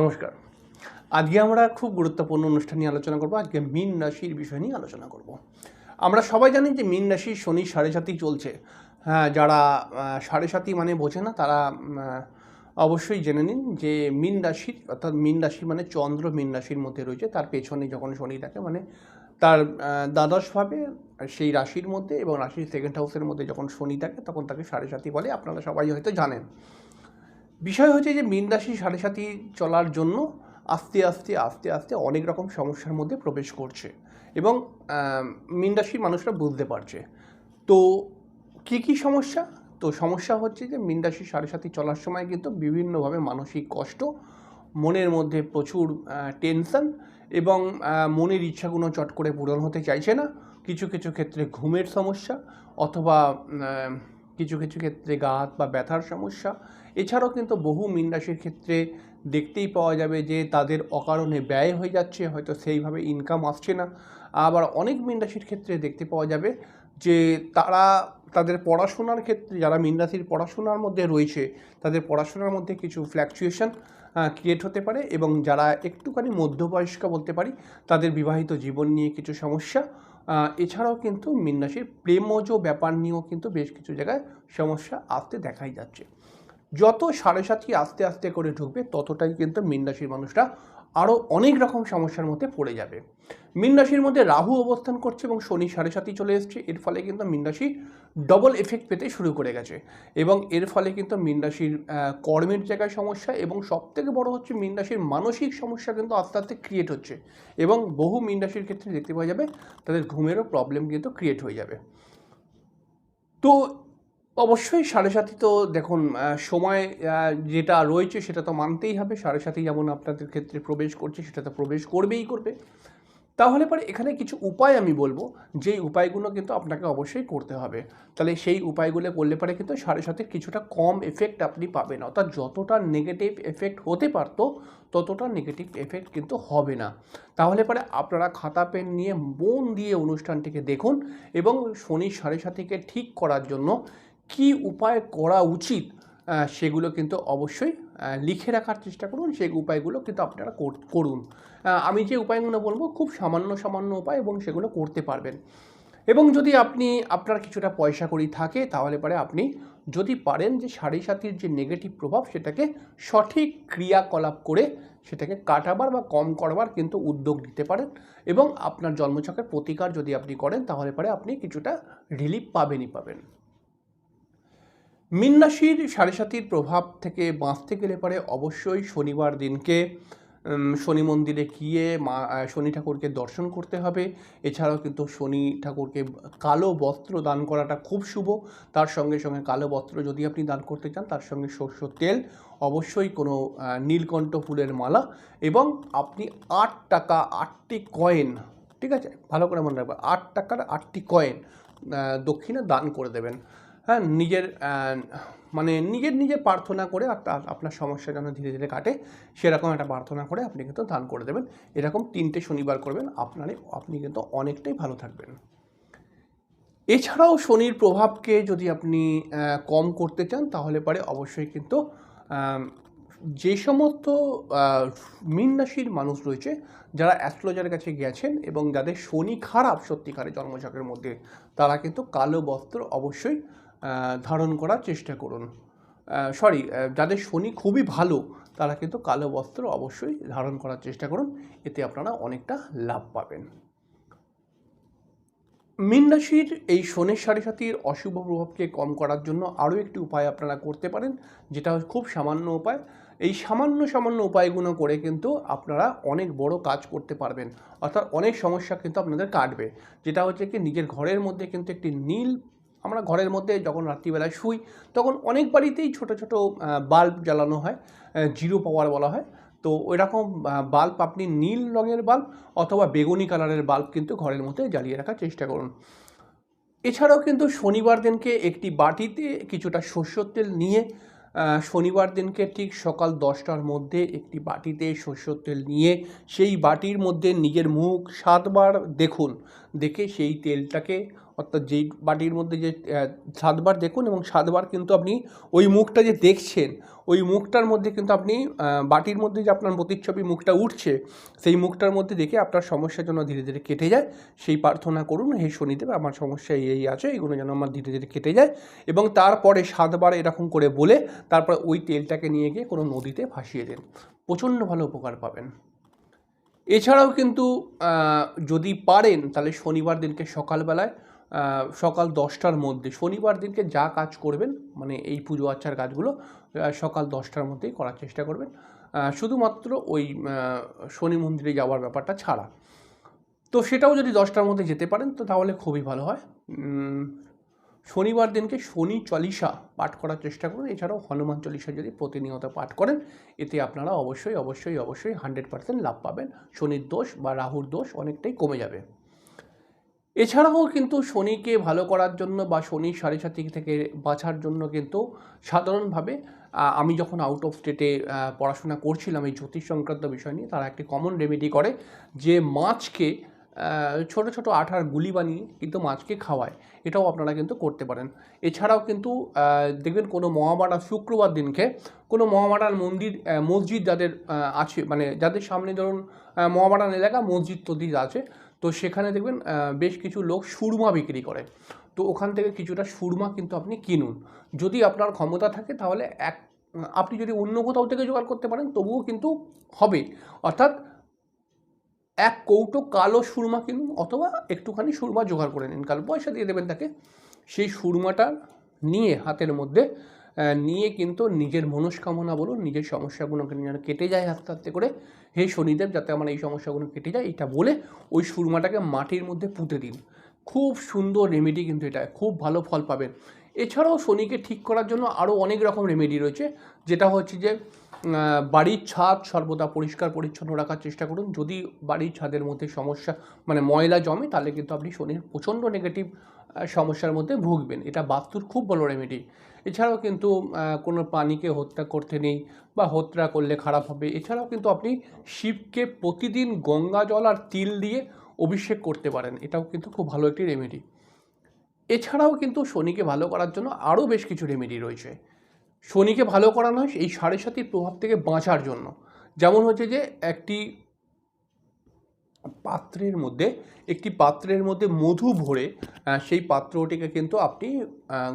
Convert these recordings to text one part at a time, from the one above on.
নমস্কার। আজকে আমরা খুব গুরুত্বপূর্ণ অনুষ্ঠান নিয়ে আলোচনা করব। আজকে মীন রাশির বিষয় নিয়ে আলোচনা করব। আমরা সবাই জানি যে মীন রাশি শনি সাড়ে সাতই চলছে। হ্যাঁ যারা সাড়ে সাতই মানে বোঝে না, তারা অবশ্যই জেনে নিন যে মীন রাশির, অর্থাৎ মীন রাশি মানে চন্দ্র মীন রাশির মধ্যে রয়েছে। তার পেছনে যখন শনি থাকে মানে তার দ্বাদশভাবে সেই রাশির মধ্যে এবং রাশির সেকেন্ড হাউসের মধ্যে যখন শনি থাকে, তখন তাকে সাড়ে সাতই বলে। আপনারা সবাই হয়তো জানেন। বিষয় হচ্ছে যে মীন রাশি, সাড়ে সাথী চলার জন্য আস্তে আস্তে আস্তে আস্তে অনেক রকম সমস্যার মধ্যে প্রবেশ করছে এবং মীন রাশির মানুষরা বুঝতে পারছে। তো কী কী সমস্যা? তো সমস্যা হচ্ছে যে মীন রাশি সাড়ে সাথী চলার সময় কিন্তু বিভিন্নভাবে মানসিক কষ্ট, মনের মধ্যে প্রচুর টেনশন এবং মনের ইচ্ছাগুলো চট করে পূরণ হতে চাইছে না। কিছু কিছু ক্ষেত্রে ঘুমের সমস্যা অথবা কিছু কিছু ক্ষেত্রে গা, হাত বা ব্যথার সমস্যা এছাড়াও কিন্তু বহু মীন রাশির ক্ষেত্রে দেখতেই পাওয়া যাবে যে তাদের অকারণে ব্যয় হয়ে যাচ্ছে, হয়তো সেইভাবে ইনকাম আসছে না। আবার অনেক মীন রাশির ক্ষেত্রে দেখতে পাওয়া যাবে যে তারা তাদের পড়াশোনার ক্ষেত্রে, যারা মীন রাশির পড়াশোনার মধ্যে রয়েছে, তাদের পড়াশোনার মধ্যে কিছু ফ্ল্যাকচুয়েশন ক্রিয়েট হতে পারে এবং যারা একটুখানি মধ্যবয়স্ক বলতে পারি, তাদের বিবাহিত জীবন নিয়ে কিছু সমস্যা। এছাড়াও কিন্তু মীন রাশির প্রেমজ ব্যাপার নিয়েও কিন্তু বেশ কিছু জায়গায় সমস্যা আসতে দেখাই যাচ্ছে। যত সাড়ে সাতই আস্তে আস্তে করে ঢুকবে, ততটাই কিন্তু মীন রাশির মানুষরা আরও অনেক রকম সমস্যার মধ্যে পড়ে যাবে। মীন রাশির মধ্যে রাহু অবস্থান করছে এবং শনি সাড়ে সাতই চলে এসছে। এর ফলে কিন্তু মীন রাশি ডবল এফেক্ট পেতে শুরু করে গেছে এবং এর ফলে কিন্তু মীন রাশির কর্মের জায়গায় সমস্যা এবং সবথেকে বড় হচ্ছে মীন রাশির মানসিক সমস্যা কিন্তু আস্তে আস্তে ক্রিয়েট হচ্ছে এবং বহু মীন রাশির ক্ষেত্রে দেখতে পাওয়া যাবে তাদের ঘুমেরও প্রবলেম কিন্তু ক্রিয়েট হয়ে যাবে। তো অবশ্যই সাড়ে সাথী তো দেখুন সময় যেটা রয়েছে সেটা তো মানতেই হবে। সাড়ে সাথী যেমন আপনাদের ক্ষেত্রে প্রবেশ করছে, সেটা তো প্রবেশ করবেই করবে। তাহলে পরে এখানে কিছু উপায় আমি বলব, যেই উপায়গুলো কিন্তু আপনাকে অবশ্যই করতে হবে। তাহলে সেই উপায়গুলো করলে পরে কিন্তু সাড়ে সাথে কিছুটা কম এফেক্ট আপনি পাবেন। অর্থাৎ যতটা নেগেটিভ এফেক্ট হতে পারতো, ততটা নেগেটিভ এফেক্ট কিন্তু হবে না। তাহলে পরে আপনারা খাতা, পেন নিয়ে মন দিয়ে অনুষ্ঠানটিকে দেখুন এবং শনি সাড়ে সাথীকে ঠিক করার জন্য কি উপায় করা উচিত সেগুলো কিন্তু অবশ্যই লিখে রাখার চেষ্টা করুন। সেই উপায়গুলো কিন্তু আপনারা কর- করুন। আমি যে উপায়গুলো বলব খুব সামান্য সামান্য উপায় এবং সেগুলো করতে পারবেন। এবং যদি আপনি, আপনার কিছুটা পয়সা করি থাকে, তাহলে পরে আপনি যদি পারেন যে সাড়ে সাতির যে নেগেটিভ প্রভাব, সেটাকে সঠিক ক্রিয়াকলাপ করে সেটাকে কাটাবার বা কম করবার কিন্তু উদ্যোগ নিতে পারেন। এবং আপনার জন্মছকের প্রতিকার যদি আপনি করেন, তাহলে পরে আপনি কিছুটা রিলিফ পাবেনই পাবেন। মীন রাশির সাড়ে সাতির প্রভাব থেকে বাঁচতে গেলে পরে অবশ্যই শনিবার দিনকে শনি মন্দিরে গিয়ে মা শনি ঠাকুরকে দর্শন করতে হবে। এছাড়াও কিন্তু শনি ঠাকুরকে কালো বস্ত্র দান করাটা খুব শুভ। তার সঙ্গে সঙ্গে কালো বস্ত্র যদি আপনি দান করতে চান, তার সঙ্গে সর্ষ তেল, অবশ্যই কোনো নীলকণ্ঠ ফুলের মালা এবং আপনি আট টাকা, আটটি কয়েন, ঠিক আছে? ভালো করে মনে রাখবেন, আট টাকার আটটি কয়েন দক্ষিণে দান করে দেবেন। হ্যাঁ নিজের মানে নিজের নিজে প্রার্থনা করে আপনার আপনার সমস্যা যেন ধীরে ধীরে কাটে, সেরকম একটা প্রার্থনা করে আপনি কিন্তু দান করে দেবেন। এরকম তিনটে শনিবার করবেন, আপনারই, আপনি কিন্তু অনেকটাই ভালো থাকবেন। এছাড়াও শনির প্রভাবকে যদি আপনি কম করতে চান, তাহলে পরে অবশ্যই কিন্তু যে সমস্ত মীন রাশির মানুষ রয়েছে, যারা অ্যাস্ট্রোলজারের কাছে গেছেন এবং যাদের শনি খারাপ সত্যিকারের জন্মছকের মধ্যে, তারা কিন্তু কালো বস্ত্র অবশ্যই ধারণ করার চেষ্টা করুন। সরি যাদের শনি খুবই ভালো, তারা কিন্তু কালো বস্ত্র অবশ্যই ধারণ করার চেষ্টা করুন। এতে আপনারা অনেকটা লাভ পাবেন। মীন রাশির এই শনির সাড়ে সাতির অশুভ প্রভাবকে কম করার জন্য আরও একটি উপায় আপনারা করতে পারেন, যেটা খুব সামান্য উপায়। এই সামান্য সামান্য উপায়গুলো করে কিন্তু আপনারা অনেক বড় কাজ করতে পারবেন। অর্থাৎ অনেক সমস্যা কিন্তু আপনাদের কাটবে। যেটা হচ্ছে কি, নিজের ঘরের মধ্যে কিন্তু একটি নীল আমরা ঘরের মধ্যে যখন রাত্রিবেলায় শুই, তখন অনেক বাড়িতেই ছোট ছোট বাল্ব জ্বালানো হয় জিরো পাওয়ার বলা হয়। তো ওই রকম বাল্ব আপনি নীল রঙের বাল্ব অথবা বেগুনি কালারের বাল্ব কিন্তু ঘরের মধ্যে জ্বালিয়ে রাখার চেষ্টা করুন। এছাড়াও কিন্তু শনিবার দিনকে একটি বাটিতে কিছুটা সর্ষের তেল নিয়ে শনিবার দিনকে ঠিক সকাল দশটার মধ্যে একটি বাটিতে সর্ষের তেল নিয়ে, সেই বাটির মধ্যে নিজের মুখ সাতবার দেখুন। দেখে সেই তেলটাকে অর্থাৎ যেই বাটির মধ্যে যে সাতবার দেখুন এবং সাতবার কিন্তু আপনি ওই মুখটা যে দেখছেন, ওই মুখটার মধ্যে কিন্তু আপনি বাটির মধ্যে যে আপনার প্রতিচ্ছবি মুখটা উঠছে, সেই মুখটার মধ্যে দেখে আপনার সমস্যা যেন ধীরে ধীরে কেটে যায়। সেই প্রার্থনা করুন, হে শনিদেব, আমার সমস্যা এই এই আছে, এগুলো যেন আমার ধীরে ধীরে কেটে যায় এবং তারপরে সাতবার এরকম করে বলে তারপর ওই তেলটাকে নিয়ে গিয়ে কোনো নদীতে ভাসিয়ে দেন। প্রচণ্ড ভালো উপকার পাবেন। এছাড়াও কিন্তু যদি পারেন, তাহলে শনিবার দিনকে সকালবেলায় সকাল দশটার মধ্যে। শনিবার দিনকে যা কাজ করবেন মানে এই পুজো আচ্চার কাজগুলো সকাল দশটার মধ্যেই করার চেষ্টা করবেন। শুধুমাত্র ওই শনি মন্দিরে যাওয়ার ব্যাপারটা ছাড়া। তো সেটাও যদি দশটার মধ্যে যেতে পারেন, তো তাহলে খুবই ভালো হয়। শনিবার দিনকে শনি চলিসা পাঠ করার চেষ্টা করুন। এছাড়াও হনুমান চলিসা যদি প্রতিনিয়ত পাঠ করেন, এতে আপনারা অবশ্যই অবশ্যই অবশ্যই হান্ড্রেড পার্সেন্ট লাভ পাবেন। শনির দোষ বা রাহুর দোষ অনেকটাই কমে যাবে। এছাড়াও কিন্তু শনিকে ভালো করার জন্য বা শনি সাড়ে সাথী থেকে বাঁচার জন্য কিন্তু সাধারণভাবে আমি যখন আউট অফ স্টেটে পড়াশোনা করছিলাম এই জ্যোতিষ সংক্রান্ত বিষয় নিয়ে, তারা একটি কমন রেমেডি করে যে মাছকে ছোট ছোট আঠার গুলি বানিয়ে কিন্তু মাছকে খাওয়ায়। এটাও আপনারা কিন্তু করতে পারেন। এছাড়াও কিন্তু দেখবেন কোনো মহামারা শুক্রবার দিনকে কোনো মহামারার মন্দির মসজিদ যাদের আছে মানে যাদের সামনে ধরুন মহামারান এলাকা মসজিদ তসজিদ আছে তো সেখানে দেখবেন বেশ কিছু লোক সুরমা বিক্রি করে। তো ওখান থেকে কিছুটা সুরমা কিন্তু আপনি কিনুন। যদি আপনার ক্ষমতা থাকে তাহলে এক, আপনি যদি অন্য কোথাও থেকে জোগাড় করতে পারেন, তবুও কিন্তু হবে। অর্থাৎ এক কৌটো কালো সুরমা কিনুন অথবা একটুখানি সুরমা জোগাড় করে নিন। কাল পয়সা দিয়ে দেবেন তাকে। সেই সুরমাটা নিয়ে হাতের মধ্যে নিয়ে কিন্তু নিজের মনস্কামনা বলুন, নিজের সমস্যাগুলোকে যেন কেটে যায় আস্তে আস্তে করে, হে শনিদেব, যাতে আমার এই সমস্যাগুলো কেটে যায়, এটা বলে ওই সুরমাটাকে মাটির মধ্যে পুঁতে দিন। খুব সুন্দর রেমেডি কিন্তু এটা, খুব ভালো ফল পাবেন। এছাড়াও শনিকে ঠিক করার জন্য আরও অনেক রকম রেমেডি রয়েছে, যেটা হচ্ছে যে বাড়ির ছাদ সর্বদা পরিষ্কার, পরিচ্ছন্ন রাখার চেষ্টা করুন। যদি বাড়ির ছাদের মধ্যে সমস্যা মানে ময়লা জমে, তাহলে কিন্তু আপনি শনির প্রচণ্ড নেগেটিভ সমস্যার মধ্যে ভুগবেন। এটা বাস্তুর খুব বড় রেমেডি এছাড়াও কিন্তু কোনো প্রাণীকে হত্যা করতে নেই বা হত্যা করলে খারাপ হবে। এছাড়াও কিন্তু আপনি শিবকে প্রতিদিন গঙ্গা জল আর তিল দিয়ে অভিষেক করতে পারেন। এটাও কিন্তু খুব ভালো একটি রেমেডি এছাড়াও কিন্তু শনিকে ভালো করার জন্য আরও বেশ কিছু রেমেডি রয়েছে। শনিকে ভালো করানো হয় এই সাড়ে সাতির প্রভাব থেকে বাঁচার জন্য। যেমন হচ্ছে যে, একটি পাত্রের মধ্যে, একটি পাত্রের মধ্যে মধু ভরে সেই পাত্রটিকে কিন্তু আপনি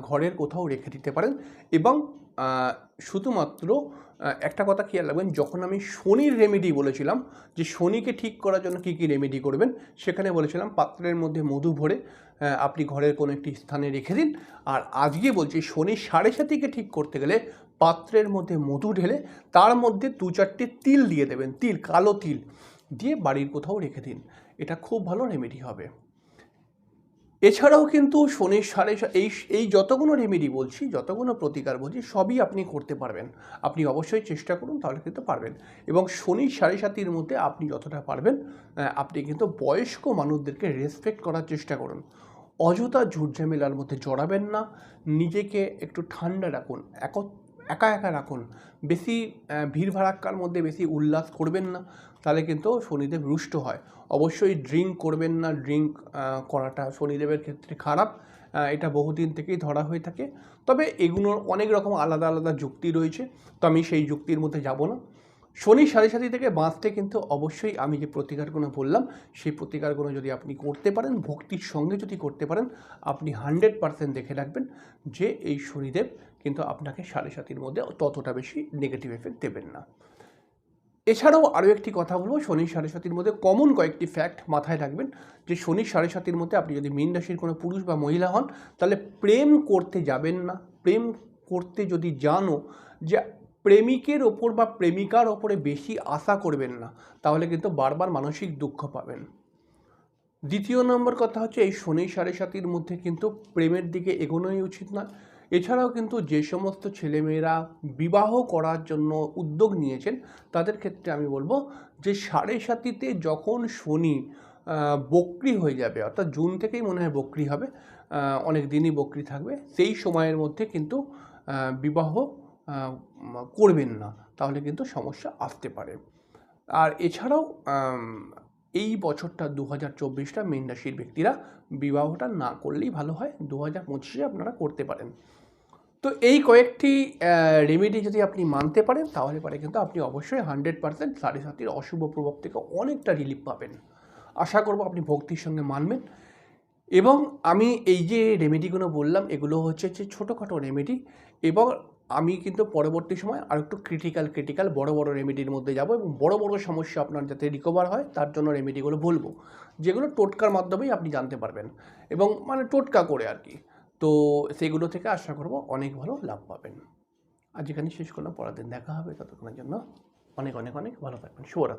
ঘরের কোথাও রেখে দিতে পারেন এবং শুধুমাত্র একটা কথা খেয়াল রাখবেন, যখন আমি শনির রেমেডি বলেছিলাম, যে শনিকে ঠিক করার জন্য কী কী রেমেডি করবেন, সেখানে বলেছিলাম পাত্রের মধ্যে মধু ভরে আপনি ঘরের কোনো একটি স্থানে রেখে দিন। আর আজকে বলছি, শনি সাড়ে সাতিকে ঠিক করতে গেলে পাত্রের মধ্যে মধু ঢেলে, তার মধ্যে দু চারটে তিল দিয়ে দেবেন, তিল, কালো তিল। দিয়ে বাড়ির কোথাও রেখে দিন। এটা খুব ভালো রেমেডি হবে। এছাড়াও কিন্তু শনির সাড়ে এই এই যতগুলো রেমেডি বলছি, যতগুলো প্রতিকার বলছি, সবই আপনি করতে পারবেন। আপনি অবশ্যই চেষ্টা করুন, তাহলে কিন্তু পারবেন। এবং শনির সাড়ে সাতির মধ্যে আপনি যতটা পারবেন আপনি কিন্তু বয়স্ক মানুষদেরকে রেসপেক্ট করার চেষ্টা করুন। অযথা ঝুটঝামেলার মধ্যে জড়াবেন না। নিজেকে একটু ঠান্ডা রাখুন। এক একা একা রাখুন। বেশি ভিড় ভাড়াক্কার মধ্যে বেশি উল্লাস করবেন না, তাহলে কিন্তু শনিদেব রুষ্ট হয়। অবশ্যই ড্রিঙ্ক করবেন না ড্রিঙ্ক করাটা শনিদেবের ক্ষেত্রে খারাপ এটা বহুদিন থেকেই ধরা হয়ে থাকে। তবে এগুলোর অনেক রকম আলাদা আলাদা যুক্তি রয়েছে, তো আমি সেই যুক্তির মধ্যে যাব না। শনি সাড়ে সাথী থেকে বাঁচতে কিন্তু অবশ্যই আমি যে প্রতিকারগুলো বললাম, সেই প্রতিকারগুলো যদি আপনি করতে পারেন, ভক্তির সঙ্গে যদি করতে পারেন, আপনি হান্ড্রেড পারসেন্ট দেখে রাখবেন যে এই শনিদেব কিন্তু আপনাকে সাড়ে সাতির মধ্যে ততটা বেশি নেগেটিভ এফেক্ট দেবেন না। এছাড়াও আরও একটি কথা বলব শনি সাড়ে সাতির মধ্যে কমন কয়েকটি ফ্যাক্ট মাথায় রাখবেন যে শনি সাড়ে সাতির মধ্যে আপনি যদি মীন রাশির কোনো পুরুষ বা মহিলা হন, তাহলে প্রেম করতে যাবেন না। প্রেম করতে যদি জানো যে প্রেমিকের ওপর বা প্রেমিকার ওপরে বেশি আশা করবেন না, তাহলে কিন্তু বারবার মানসিক দুঃখ পাবেন। দ্বিতীয় নম্বর কথা হচ্ছে, এই শনি সাড়ে সাতির মধ্যে কিন্তু প্রেমের দিকে এগোনোই উচিত নয়। এছাড়াও কিন্তু যে সমস্ত ছেলেমেয়েরা বিবাহ করার জন্য উদ্যোগ নিয়েছেন, তাদের ক্ষেত্রে আমি বলব যে সাড়ে সাতিতে যখন শনি বক্রি হয়ে যাবে, অর্থাৎ জুন থেকেই মনে হয় বক্রি হবে অনেক দিনই বক্রি থাকবে, সেই সময়ের মধ্যে কিন্তু বিবাহ করবেন না, তাহলে কিন্তু সমস্যা আসতে পারে। আর এছাড়াও এই বছরটা দু হাজার চব্বিশটা মীন রাশির ব্যক্তিরা বিবাহটা না করলেই ভালো হয় দু হাজার পঁচিশে আপনারা করতে পারেন। তো এই কয়েকটি রেমেডি যদি আপনি মানতে পারেন, তাহলে পরে কিন্তু আপনি অবশ্যই হান্ড্রেড পার্সেন্ট সাড়ে সাতির অশুভ প্রভাব থেকে অনেকটা রিলিফ পাবেন। আশা করব আপনি ভক্তির সঙ্গে মানবেন। এবং আমি এই যে রেমেডিগুলো বললাম, এগুলো হচ্ছে যে ছোটোখাটো রেমেডি এবং আমি কিন্তু পরবর্তী সময় আর একটু ক্রিটিক্যাল ক্রিটিক্যাল বড় বড় রেমেডির মধ্যে যাব এবং বড় বড় সমস্যা আপনার যাতে রিকভার হয়, তার জন্য রেমেডিগুলো বলব। যেগুলো টোটকার মাধ্যমেই আপনি জানতে পারবেন এবং মানে টোটকা করে আর কি। তো সেগুলো থেকে আশা করব অনেক ভালো লাভ পাবেন। আজ এখানে শেষ করলাম, পরের দিন দেখা হবে, ততক্ষণের জন্য অনেক অনেক অনেক ভালো থাকবেন। শুভরাত্রি।